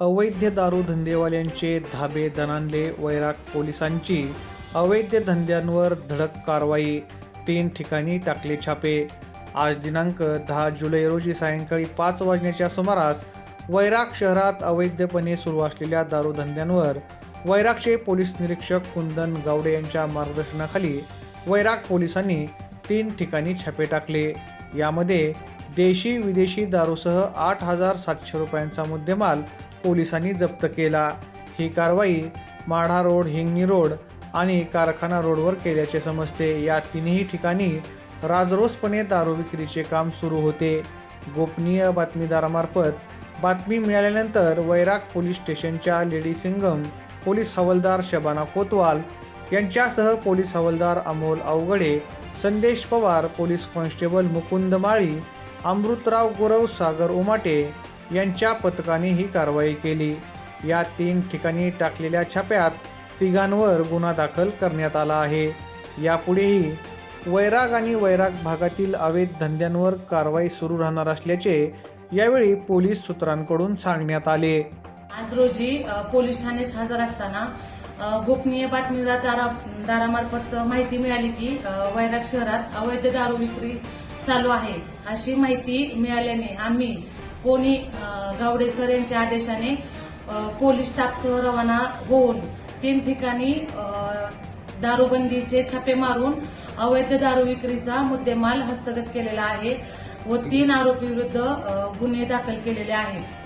अवैध दारू धंदेवाल्यांचे धाबे दणाणले वैराग पोलिसांची अवैध धंद्यांवर धडक कारवाई. तीन ठिकाणी टाकले छापे. आज दिनांक दहा जुलै रोजी सायंकाळी पाच वाजण्याच्या सुमारास वैराग शहरात अवैधपणे सुरू असलेल्या दारूधंद्यांवर वैरागचे पोलीस निरीक्षक कुंदन गावडे यांच्या मार्गदर्शनाखाली वैराग पोलिसांनी तीन ठिकाणी छापे टाकले. यामध्ये देशी विदेशी दारूसह आठ हजार सातशे रुपयांचा मुद्देमाल पोलिसांनी जप्त केला. ही कारवाई माढा रोड हिंगणी रोड आणि कारखाना रोडवर केल्याचे समजते. या तिन्ही ठिकाणी राजरोसपणे दारू विक्रीचे काम सुरू होते. गोपनीय बातमीदारामार्फत बातमी मिळाल्यानंतर वैराग पोलीस स्टेशनच्या लेडी सिंगम पोलीस हवालदार शबाना कोतवाल यांच्यासह पोलीस हवालदार अमोल अवघडे संदेश पवार पोलीस कॉन्स्टेबल मुकुंद माळी अमृतराव गुरव सागर उमाटे यांच्या पथकाने ही कारवाई केली. या तीन ठिकाणी टाकलेल्या छाप्यात तिघांवर गुन्हा दाखल करण्यात आला आहे. यापुढेही वैराग आणि वैराग भागातील अवैध धंद्यांवर कारवाई सुरू राहणार असल्याचे यावेळी पोलीस सूत्रांकडून सांगण्यात आले. आज रोजी पोलीस ठाणेस हजर असताना गोपनीय बातमीदारामार्फत दारामार्फत माहिती मिळाली की वैराग शहरात अवैध दारू विक्री चालू आहे. अशी माहिती मिळाल्याने आम्ही कोणी गावडे सर यांच्या आदेशाने पोलीस स्टाफसह रवाना होऊन तीन ठिकाणी दारूबंदीचे छापे मारून अवैध दारू विक्रीचा मुद्देमाल हस्तगत केलेला आहे व तीन आरोपी विरुद्ध गुन्हे दाखल केलेले आहेत.